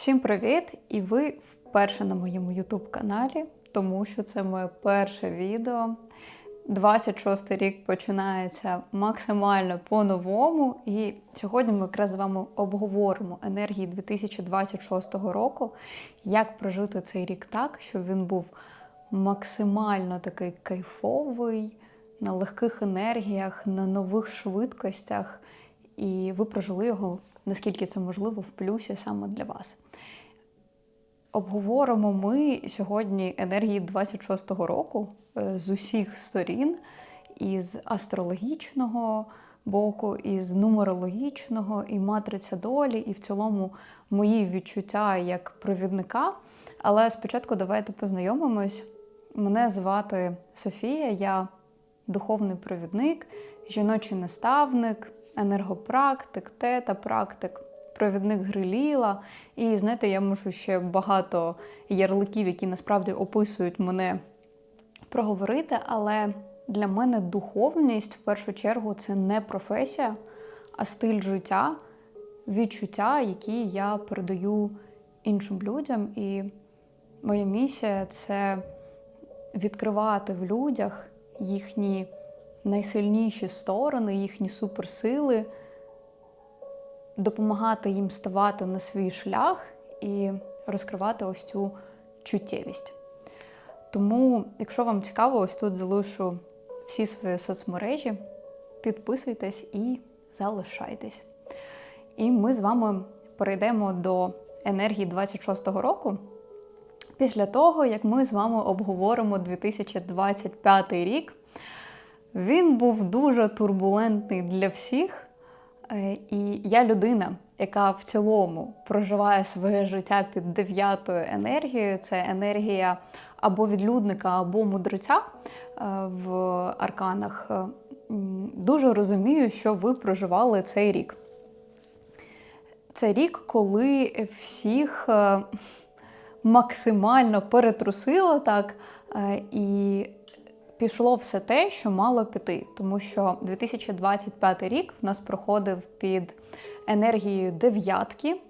Всім привіт! І ви вперше на моєму YouTube каналі, тому що це моє перше відео. 26 рік починається максимально по-новому. І сьогодні ми якраз з вами обговоримо енергії 2026 року, як прожити цей рік так, щоб він був максимально такий кайфовий, на легких енергіях, на нових швидкостях, і ви прожили його наскільки це можливо в плюсі саме для вас. Обговоримо ми сьогодні енергії 26-го року е, з усіх сторін, із астрологічного боку, із нумерологічного, і матриця долі, і в цілому мої відчуття як провідника. Але спочатку давайте познайомимось. Мене звати Софія, я духовний провідник, жіночий наставник енергопрактик, тета-практик, провідник гриліла. І знаєте, я можу ще багато ярликів, які насправді описують мене проговорити, але для мене духовність в першу чергу це не професія, а стиль життя, відчуття, які я передаю іншим людям. І моя місія це відкривати в людях їхні найсильніші сторони, їхні суперсили, допомагати їм ставати на свій шлях і розкривати ось цю чуттєвість. Тому, якщо вам цікаво, ось тут залишу всі свої соцмережі, підписуйтесь і залишайтесь. І ми з вами перейдемо до енергії 26-го року. Після того, як ми з вами обговоримо 2025 рік, він був дуже турбулентний для всіх. Е, і я людина, яка в цілому проживає своє життя під дев'ятою енергією. Це енергія або відлюдника, або мудреця е, в арканах. Е, дуже розумію, що ви проживали цей рік. Це рік, коли всіх максимально перетрусило так. І пішло все те, що мало піти, тому що 2025 рік в нас проходив під енергією дев'ятки.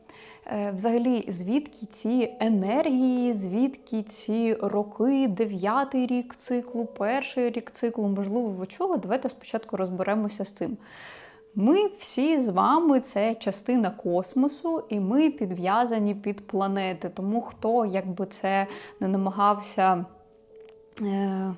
Е, взагалі, звідки ці енергії, звідки ці роки, дев'ятий рік циклу, перший рік циклу, можливо, ви чули? Давайте спочатку розберемося з цим. Ми всі з вами це частина космосу, і ми підв'язані під планети. Тому хто якби це не намагався. Е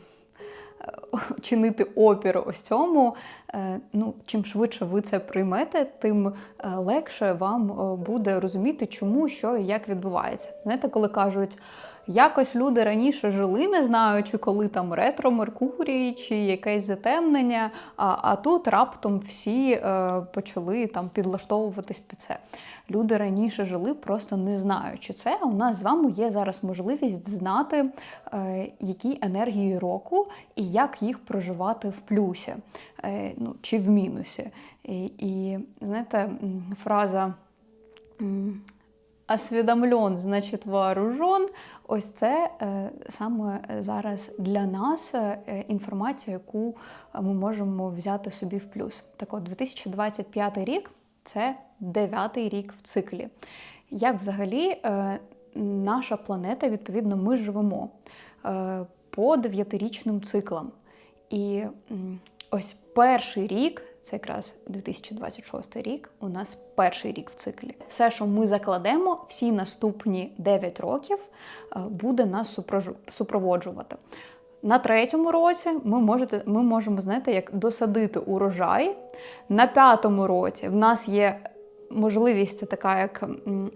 чинити опір ось цьому, е, ну, чим швидше ви це приймете, тим е, легше вам е, буде розуміти, чому, що і як відбувається. Знаєте, коли кажуть, якось люди раніше жили, не знаючи, коли там ретро Меркурій чи якесь затемнення, а а тут раптом всі почали там підлаштовуватись під це. Люди раніше жили, просто не знаючи це. У нас з вами є зараз можливість знати, е, які енергії року і як їх проживати в плюсі е, ну, чи в мінусі. І, і знаєте, фраза. Освідомлен, значить вооружен. Ось це е, саме зараз для нас інформація, яку ми можемо взяти собі в плюс. Так от, 2025 рік це дев'ятий рік в циклі. Як взагалі е, наша планета, відповідно, ми живемо е, по дев'ятирічним циклам. І ось перший рік, це якраз 2026 рік, у нас перший рік в циклі. Все, що ми закладемо, всі наступні 9 років е, буде нас супроводжувати. На третьому році ми можете, ми можемо знаєте, як досадити урожай. На п'ятому році в нас є можливість, така, як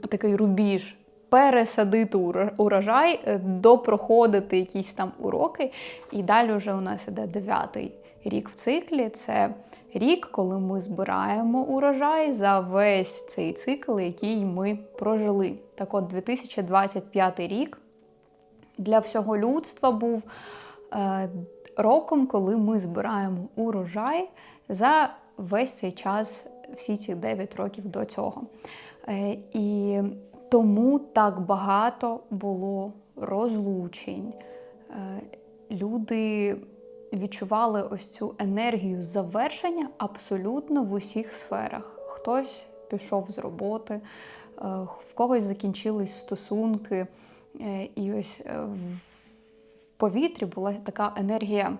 такий рубіж, пересадити урожай, е, допроходити якісь там уроки. І далі вже у нас іде дев'ятий рік в циклі. Це рік, коли ми збираємо урожай за весь цей цикл, який ми прожили. Так от 2025 рік для всього людства був. Е, роком, коли ми збираємо урожай за весь цей час, всі ці 9 років до цього. Е, і тому так багато було розлучень. Е, люди відчували ось цю енергію завершення абсолютно в усіх сферах. Хтось пішов з роботи, в когось закінчились стосунки. І ось повітрі була така енергія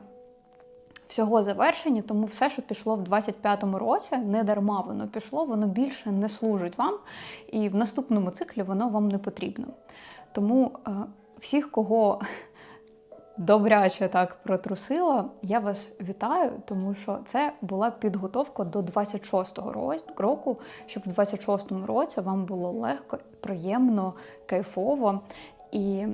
всього завершення, тому все, що пішло в 25-му році, не дарма воно пішло, воно більше не служить вам, і в наступному циклі воно вам не потрібно. Тому е, всіх, кого добряче так протрусила, я вас вітаю, тому що це була підготовка до 26-го року, щоб в 26-му році вам було легко, приємно, кайфово. І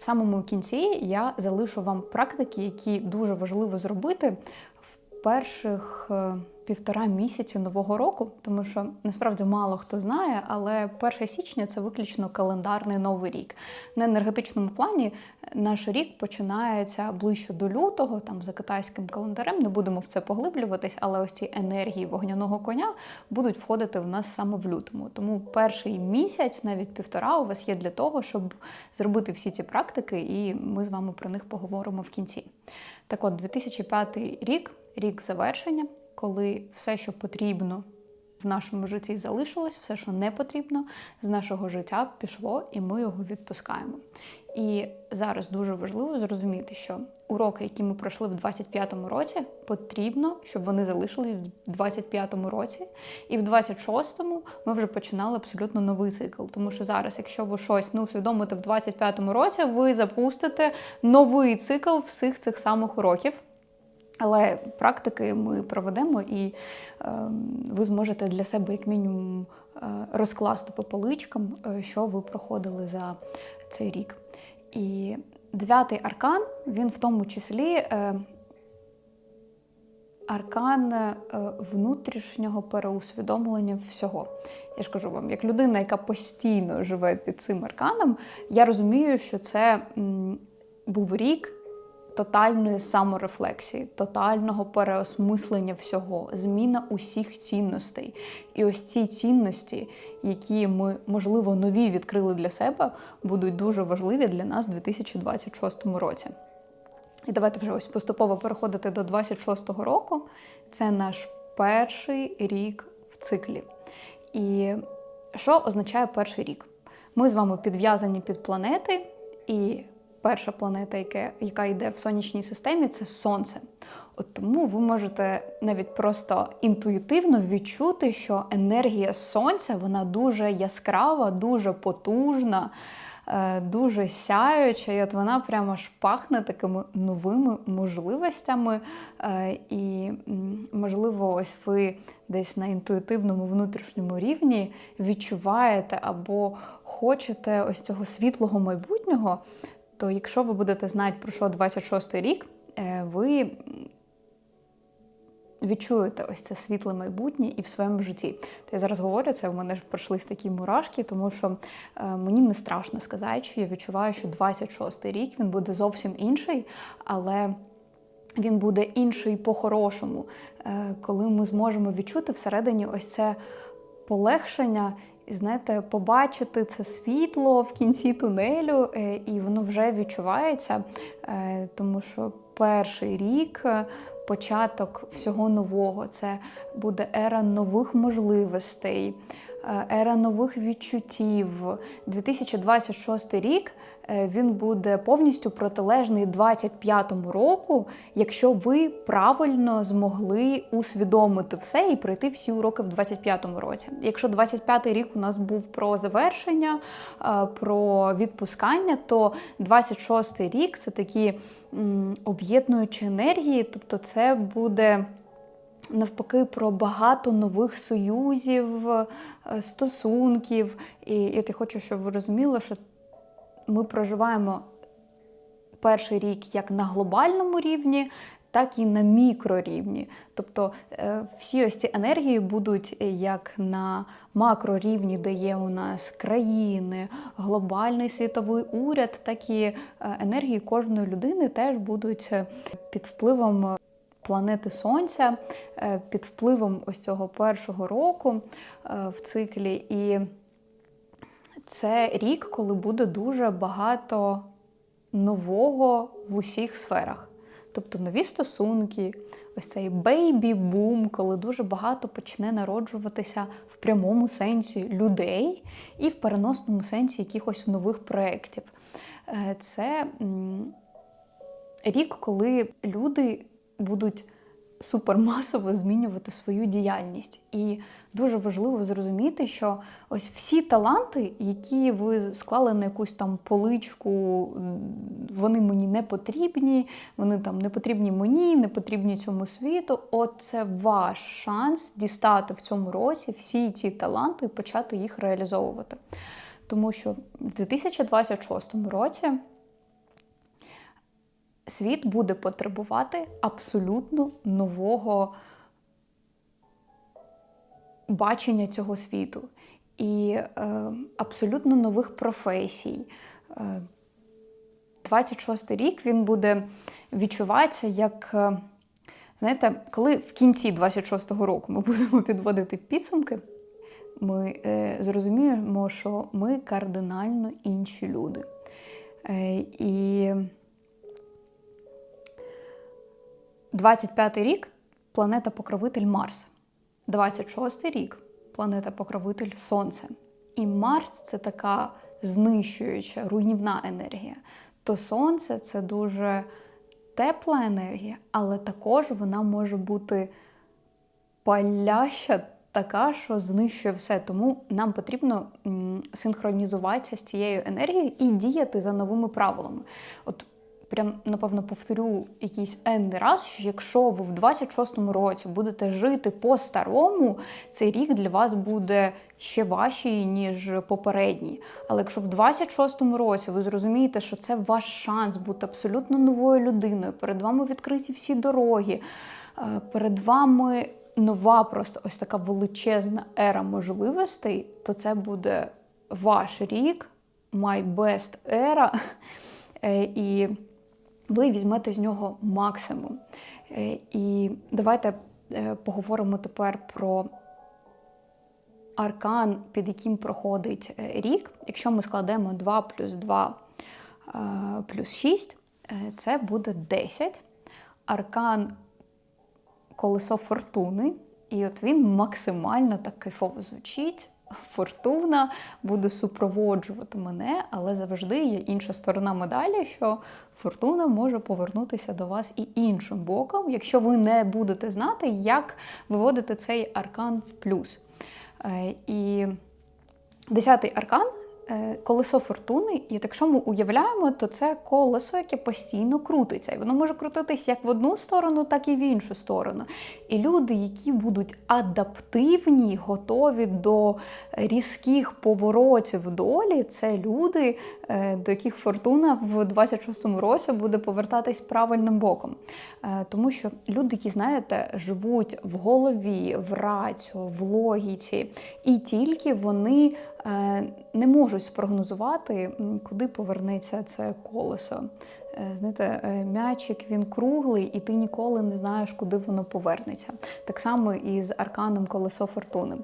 в самому кінці я залишу вам практики, які дуже важливо зробити в перших е, півтора місяці нового року, тому що насправді мало хто знає, але 1 січня це виключно календарний новий рік. На енергетичному плані наш рік починається ближче до лютого, там за китайським календарем. Не будемо в це поглиблюватись, але ось ці енергії вогняного коня будуть входити в нас саме в лютому. Тому перший місяць, навіть півтора, у вас є для того, щоб зробити всі ці практики, і ми з вами про них поговоримо в кінці. Так от, 2005 рік рік завершення, коли все, що потрібно в нашому житті, залишилось, все, що не потрібно, з нашого життя пішло, і ми його відпускаємо. І зараз дуже важливо зрозуміти, що уроки, які ми пройшли в 25-му році, потрібно, щоб вони залишились в 25-му році, і в 26-му ми вже починали абсолютно новий цикл. Тому що зараз, якщо ви щось не усвідомите в 25-му році, ви запустите новий цикл всіх цих самих уроків. Але практики ми проведемо, і е, ви зможете для себе, як мінімум, е, розкласти по поличкам, е, що ви проходили за цей рік. І дев'ятий аркан, він в тому числі е, аркан е, внутрішнього переусвідомлення всього. Я ж кажу вам, як людина, яка постійно живе під цим арканом, я розумію, що це м, був рік тотальної саморефлексії, тотального переосмислення всього, зміна усіх цінностей. І ось ці цінності, які ми, можливо, нові відкрили для себе, будуть дуже важливі для нас у 2026 році. І давайте вже ось поступово переходити до 26-го року. Це наш перший рік в циклі. І що означає перший рік? Ми з вами підв'язані під планети, і перша планета, яка, яка йде в сонячній системі, це Сонце. От тому ви можете навіть просто інтуїтивно відчути, що енергія сонця вона дуже яскрава, дуже потужна, е, дуже сяюча, і от вона прямо ж пахне такими новими можливостями. Е, І, можливо, ось ви десь на інтуїтивному внутрішньому рівні відчуваєте або хочете ось цього світлого майбутнього. То якщо ви будете знати про що 26-й рік, е, ви відчуєте ось це світле майбутнє і в своєму житті. То я зараз говорю, це в мене ж пройшлись такі мурашки, тому що е, мені не страшно сказати, що я відчуваю, що 26-й рік він буде зовсім інший, але він буде інший по-хорошому, е, коли ми зможемо відчути всередині ось це полегшення. Знаєте, побачити це світло в кінці тунелю, е, і воно вже відчувається, е, тому що перший рік, е, початок всього нового, це буде ера нових можливостей, ера нових відчуттів. 2026 рік він буде повністю протилежний 25-му року, якщо ви правильно змогли усвідомити все і пройти всі уроки в 25-му році. Якщо 25-й рік у нас був про завершення, е, про відпускання, то 26-й рік це такі об'єднуючі енергії, тобто це буде навпаки про багато нових союзів, е, стосунків. І от я хочу, щоб ви розуміли, що ми проживаємо перший рік як на глобальному рівні. Так і на мікрорівні. Тобто е, всі ось ці енергії будуть як на макрорівні, де є у нас країни, глобальний світовий уряд, так і е, енергії кожної людини теж будуть е, під впливом планети Сонця, е, під впливом ось цього першого року е, в циклі. І це рік, коли буде дуже багато нового в усіх сферах. тобто нові стосунки, ось цей бейбі-бум, коли дуже багато почне народжуватися в прямому сенсі людей і в переносному сенсі якихось нових проєктів. Е, Це рік, коли люди будуть супермасово змінювати свою діяльність. І дуже важливо зрозуміти, що ось всі таланти, які ви склали на якусь там поличку, вони мені не потрібні, вони там не потрібні мені, не потрібні цьому світу. От це ваш шанс дістати в цьому році всі ці таланти і почати їх реалізовувати. Тому що в 2026 році світ буде потребувати абсолютно нового бачення цього світу і е, абсолютно нових професій. Е, 26 рік він буде відчуватися як. е, Знаєте, коли в кінці 26-го року ми будемо підводити підсумки, ми е, зрозуміємо, що ми кардинально інші люди. Е, і 25-й рік планета покровитель Марс. 26-й рік планета покровитель Сонце. І Марс це така знищуюча, руйнівна енергія. То Сонце це дуже тепла енергія, але також вона може бути паляща, така, що знищує все. Тому нам потрібно синхронізуватися з цією енергією і діяти за новими правилами. От прям, напевно, повторю якийсь енний раз, що якщо ви в 26-му році будете жити по-старому, цей рік для вас буде ще важчий, ніж попередній. Але якщо в 26-му році ви зрозумієте, що це ваш шанс бути абсолютно новою людиною, перед вами відкриті всі дороги, е, перед вами нова просто ось така величезна ера можливостей, то це буде ваш рік, my best era. Е, І ви візьмете з нього максимум. Е, І давайте е, поговоримо тепер про аркан, під яким проходить е, рік. Якщо ми складемо 2 плюс 2 е, плюс 6, е, це буде 10. Аркан колесо фортуни, і от він максимально так кайфово звучить. Фортуна буде супроводжувати мене, але завжди є інша сторона медалі, що фортуна може повернутися до вас і іншим боком, якщо ви не будете знати, як виводити цей аркан в плюс. Е, І десятий аркан колесо фортуни. І якщо ми уявляємо, то це колесо, яке постійно крутиться. І воно може крутитись як в одну сторону, так і в іншу сторону. І люди, які будуть адаптивні, готові до різких поворотів долі, це люди, е, до яких фортуна в 26-му році буде повертатись правильним боком. Е, Тому що люди, які, знаєте, живуть в голові, в раціо, в логіці, і тільки вони е, не можуть спрогнозувати, куди повернеться це колесо. Е, Знаєте, е, м'ячик він круглий, і ти ніколи не знаєш, куди воно повернеться. Так само і з арканом колесо фортуни.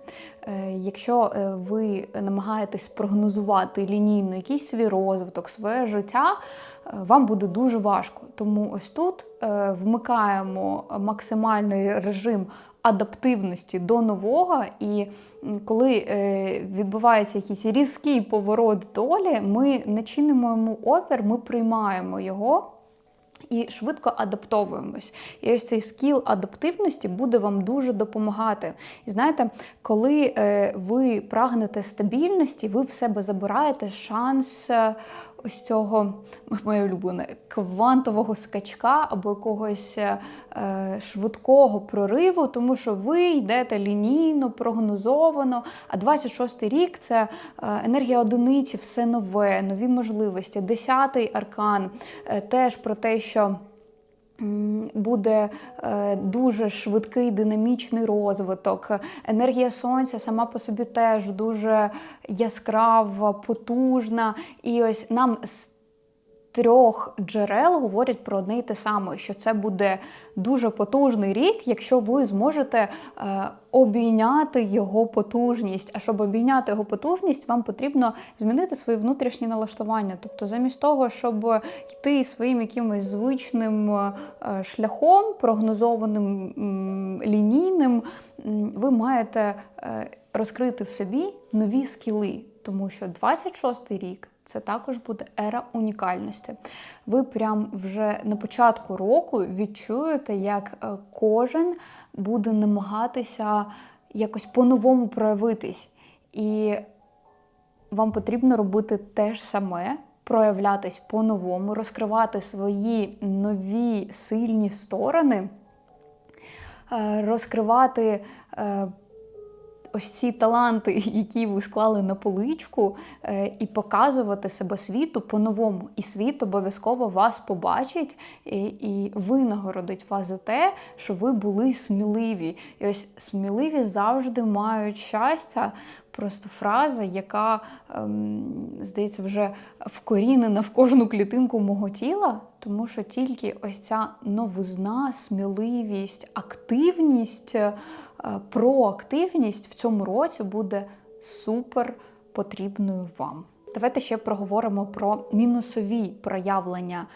Е, Якщо е, ви намагаєтесь спрогнозувати лінійно якийсь свій розвиток, своє життя, е, вам буде дуже важко. Тому ось тут е, вмикаємо максимальний режим адаптивності до нового, і коли е, відбувається якийсь різкий поворот долі, ми не чинимо йому опір, ми приймаємо його. І швидко адаптовуємось. І ось цей скіл адаптивності буде вам дуже допомагати. І знаєте, коли е, ви прагнете стабільності, ви в себе забираєте шанс е, ось цього, моє улюблене, квантового скачка або якогось е, швидкого прориву, тому що ви йдете лінійно, прогнозовано. А 26-й рік це е, енергія одиниці, все нове, нові можливості. Десятий аркан е, теж про те, що. Буде е, дуже швидкий динамічний розвиток. Енергія сонця сама по собі теж дуже яскрава, потужна. І ось нам трьох джерел говорять про одне й те саме, що це буде дуже потужний рік, якщо ви зможете е, обійняти його потужність. А щоб обійняти його потужність, вам потрібно змінити свої внутрішні налаштування. Тобто, замість того, щоб йти своїм якимось звичним е, шляхом, прогнозованим лінійним, ви маєте е, розкрити в собі нові скіли, тому що 26-й рік. Це також буде ера унікальності. Ви прям вже на початку року відчуєте, як е, кожен буде намагатися якось по-новому проявитись. І вам потрібно робити те ж саме, проявлятись по-новому, розкривати свої нові сильні сторони, е, розкривати. Е, ось ці таланти, які ви склали на поличку, е, і показувати себе світу по-новому. І світ обов'язково вас побачить і, і винагородить вас за те, що ви були сміливі. І ось сміливі завжди мають щастя. Просто фраза, яка, ем, здається, вже вкорінена в кожну клітинку мого тіла, тому що тільки ось ця новизна, сміливість, активність, е, проактивність в цьому році буде супер потрібною вам. Давайте ще проговоримо про мінусові проявлення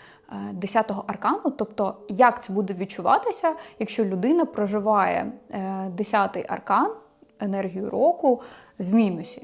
10-го аркану, тобто як це буде відчуватися, якщо людина проживає 10-й аркан енергію року в мінусі.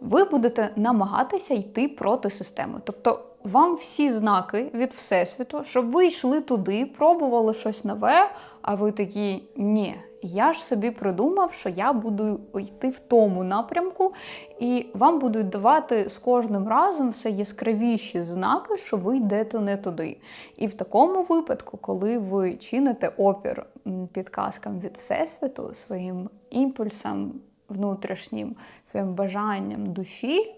Ви будете намагатися йти проти системи. Тобто вам всі знаки від Всесвіту, щоб ви йшли туди, пробували щось нове, а ви такі ні. Я ж собі придумав, що я буду йти в тому напрямку, і вам будуть давати з кожним разом все яскравіші знаки, що ви йдете не туди. І в такому випадку, коли ви чините опір підказкам від Всесвіту, своїм імпульсам внутрішнім, своїм бажанням душі,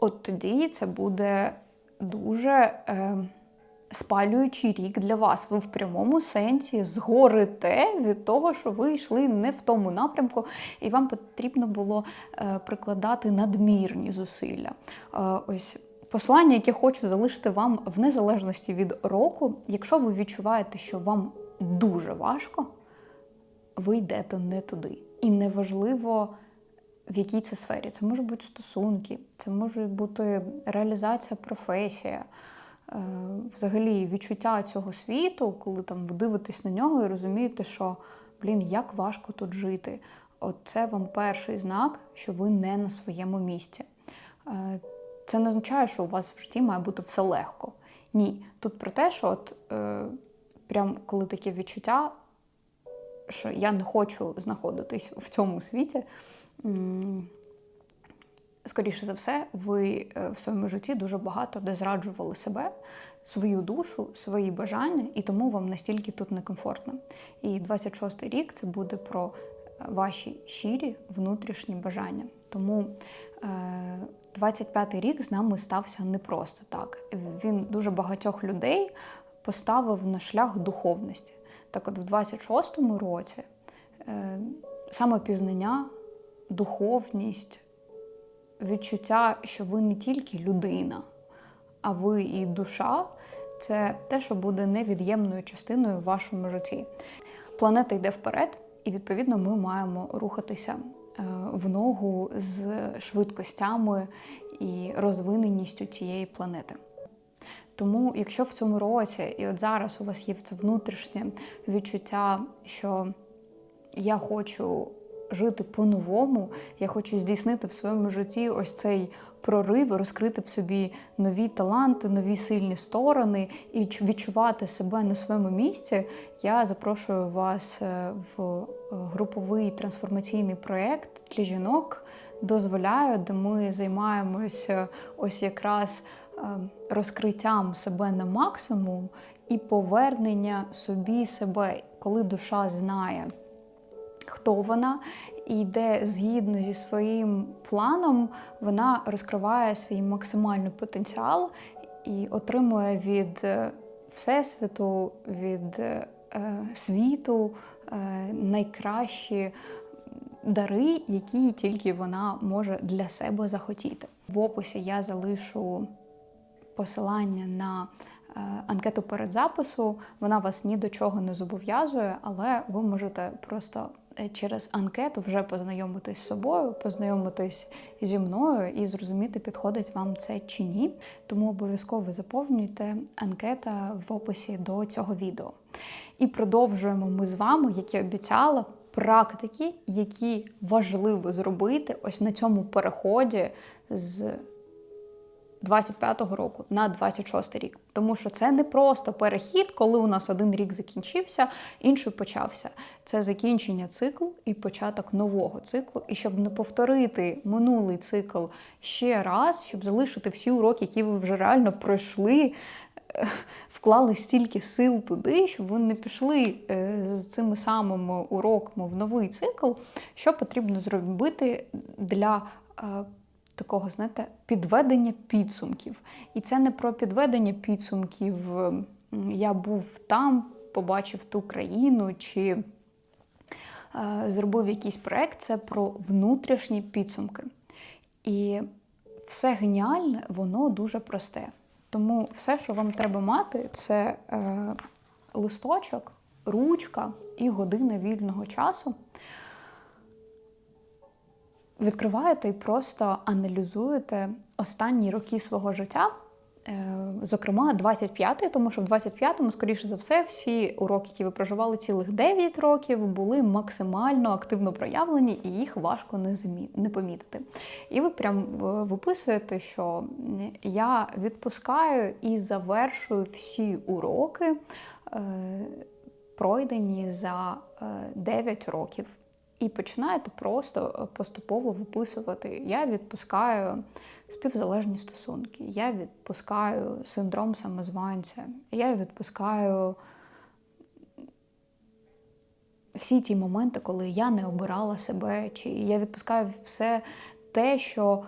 от тоді це буде дуже. Е, спалюючий рік для вас. Ви в прямому сенсі згорите від того, що ви йшли не в тому напрямку, і вам потрібно було е, прикладати надмірні зусилля. Е, ось послання, яке хочу залишити вам в незалежності від року, якщо ви відчуваєте, що вам дуже важко, ви йдете не туди. І неважливо. В якій це сфері? Це можуть бути стосунки, це може бути реалізація професія, взагалі відчуття цього світу, коли там ви дивитесь на нього і розумієте, що блін, як важко тут жити. От це вам перший знак, що ви не на своєму місці. Е, це не означає, що у вас в житті має бути все легко. Ні. Тут про те, що от е, прям коли таке відчуття, що я не хочу знаходитись в цьому світі скоріше за все, ви е, в своєму житті дуже багато де зраджували себе, свою душу, свої бажання, і тому вам настільки тут некомфортно. І 26-й рік це буде про е, ваші щирі внутрішні бажання. Тому 25-й е, рік з нами стався не просто так. Він дуже багатьох людей поставив на шлях духовності. Так от в 26-му році самопізнання, духовність відчуття, що ви не тільки людина, а ви і душа це те, що буде невід'ємною частиною в вашому житті. Планета йде вперед, і відповідно ми маємо рухатися е, в ногу з швидкостями і розвиненістю цієї планети. Тому, якщо в цьому році, і от зараз у вас є це внутрішнє відчуття, що я хочу жити по-новому. Я хочу здійснити в своєму житті ось цей прорив, розкрити в собі нові таланти, нові сильні сторони і відчувати себе на своєму місці. Я запрошую вас е, в е, груповий трансформаційний проєкт для жінок. Дозволяю, де ми займаємося ось якраз е, розкриттям себе на максимум і повернення собі себе, коли душа знає хто вона, і йде згідно зі своїм планом, вона розкриває свій максимальний потенціал і отримує від е, всесвіту, від е, світу е, найкращі дари, які тільки вона може для себе захотіти. В описі я залишу посилання на е, анкету передзапису. Вона вас ні до чого не зобов'язує, але ви можете просто е, через анкету вже познайомитись з собою, познайомитись зі мною і зрозуміти, підходить вам це чи ні. Тому обов'язково заповнюйте анкета в описі до цього відео. І продовжуємо ми з вами, як і обіцяла, практики, які важливо зробити ось на цьому переході з 25-го року на 26-й рік. Тому що це не просто перехід, коли у нас один рік закінчився, інший почався. Це закінчення циклу і початок нового циклу. І щоб не повторити минулий цикл ще раз, щоб залишити всі уроки, які ви вже реально пройшли. е, Вклали стільки сил туди, щоб ви не пішли е, з цими самими уроками в новий цикл, що потрібно зробити для е, такого, знаєте, підведення підсумків. І це не про підведення підсумків. Я був там, побачив ту країну чи е, зробив якийсь проект. Це про внутрішні підсумки. І все геніальне, воно дуже просте. Тому все, що вам треба мати, це е, листочок, ручка і година вільного часу відкриваєте і просто аналізуєте останні роки свого життя. е, Зокрема, 25-й, тому що в 25-му, скоріше за все, всі уроки, які ви проживали цілих 9 років, були максимально активно проявлені, і їх важко не замі- не помітити. І ви прям е, виписуєте, що я відпускаю і завершую всі уроки, е, пройдені за е, 9 років. І починаєте просто е, поступово виписувати. Я відпускаю співзалежні стосунки, я відпускаю синдром самозванця, я відпускаю всі ті моменти, коли я не обирала себе, чи я відпускаю все те, що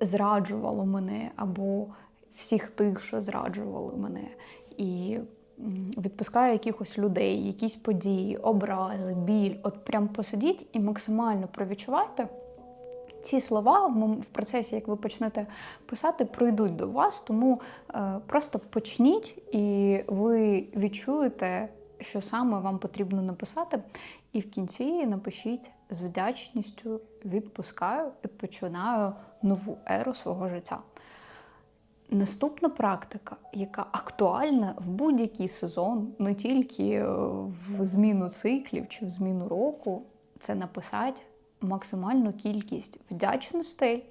зраджувало мене, або всіх тих, що зраджували мене. І м, відпускаю якихось людей, якісь події, образи, біль. От прям посидіть і максимально провідчувайте. Ці слова в в процесі, як ви почнете писати, прийдуть до вас, тому е, просто почніть, і ви відчуєте, що саме вам потрібно написати. І в кінці напишіть з вдячністю відпускаю і починаю нову еру свого життя. Наступна практика, яка актуальна в будь-який сезон, не тільки е, в зміну циклів чи в зміну року, це написати максимальну кількість вдячностей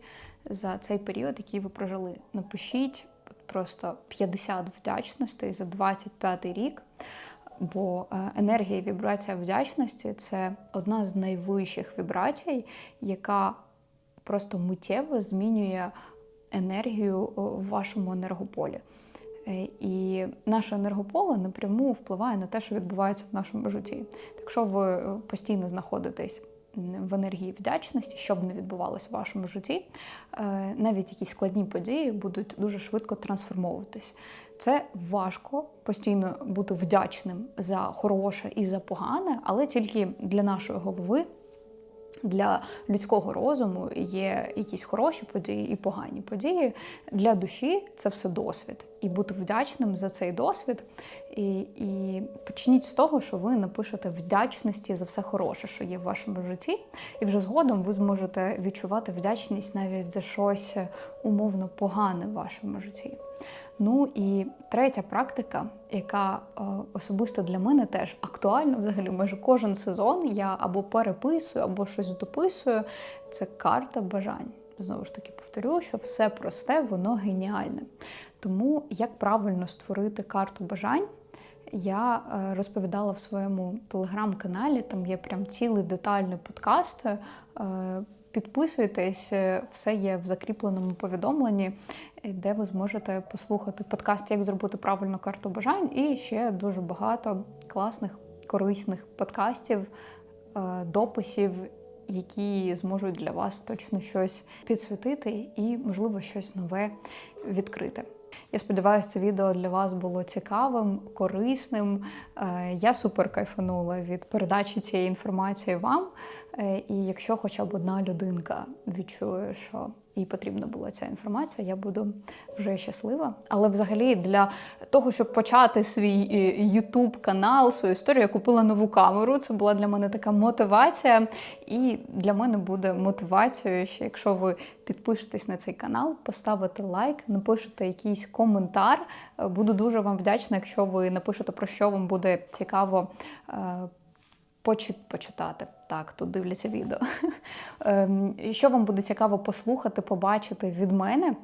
за цей період, який ви прожили. Напишіть просто 50 вдячностей за 25 рік. Бо е, енергія і вібрація вдячності це одна з найвищих вібрацій, яка просто миттєво змінює енергію в вашому енергополі. Е, І наше енергополе напряму впливає на те, що відбувається в нашому житті. Якщо ви е, постійно знаходитесь в енергії вдячності, що б не відбувалося в вашому житті, е, навіть якісь складні події будуть дуже швидко трансформовуватись. Це важко постійно бути вдячним за хороше і за погане, але тільки для нашої голови для людського розуму є якісь хороші події і погані події. Для душі це все досвід. І бути вдячним за цей досвід. І, і почніть з того, що ви напишете вдячності за все хороше, що є в вашому житті. І вже згодом ви зможете відчувати вдячність навіть за щось умовно погане в вашому житті. Ну і третя практика, яка е, особисто для мене теж актуальна, взагалі майже кожен сезон я або переписую, або щось дописую. Це карта бажань. Знову ж таки, повторю, що все просте, воно геніальне. Тому як правильно створити карту бажань, я е, розповідала в своєму телеграм-каналі. Там є прям цілий детальний подкаст. Е, Підписуйтесь, е, все є в закріпленому повідомленні, де ви зможете послухати подкаст, як зробити правильну карту бажань, і ще дуже багато класних, корисних подкастів, дописів, які зможуть для вас точно щось підсвітити і, можливо, щось нове відкрити. Я сподіваюся, це відео для вас було цікавим, корисним. Е, Я супер кайфанула від передачі цієї інформації вам. Е, І якщо хоча б одна людинка відчує, що їй потрібна була ця інформація, я буду вже щаслива. Але взагалі для того, щоб почати свій YouTube канал, свою історію, я купила нову камеру. Це була для мене така мотивація. І для мене буде мотивацією, що якщо ви підпишетесь на цей канал, поставите лайк, напишете якийсь коментар. Е, Буду дуже вам вдячна, якщо ви напишете про що вам буде цікаво. Почит, почитати. Так, тут дивляться відео. Ем, Що вам буде цікаво послухати, побачити від мене?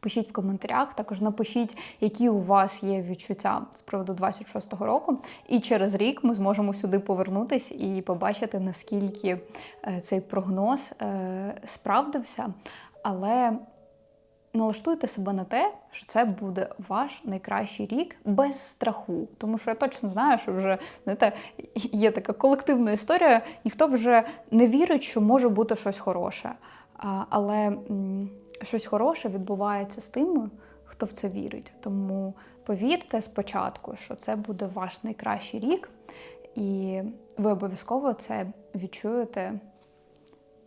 Пишіть в коментарях, також напишіть, які у вас є відчуття з приводу 26-го року. І через рік ми зможемо сюди повернутись і побачити, наскільки е, цей прогноз е, справдився. Але налаштуйте себе на те, що це буде ваш найкращий рік без страху. Тому що я точно знаю, що вже знаєте, є така колективна історія. Ніхто вже не вірить, що може бути щось хороше. Але щось хороше відбувається з тими, хто в це вірить. Тому повірте спочатку, що це буде ваш найкращий рік, і ви обов'язково це відчуєте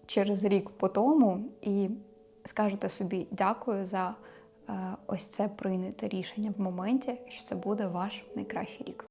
через рік по тому і скажете собі дякую за е, ось це прийняте рішення в моменті, що це буде ваш найкращий рік.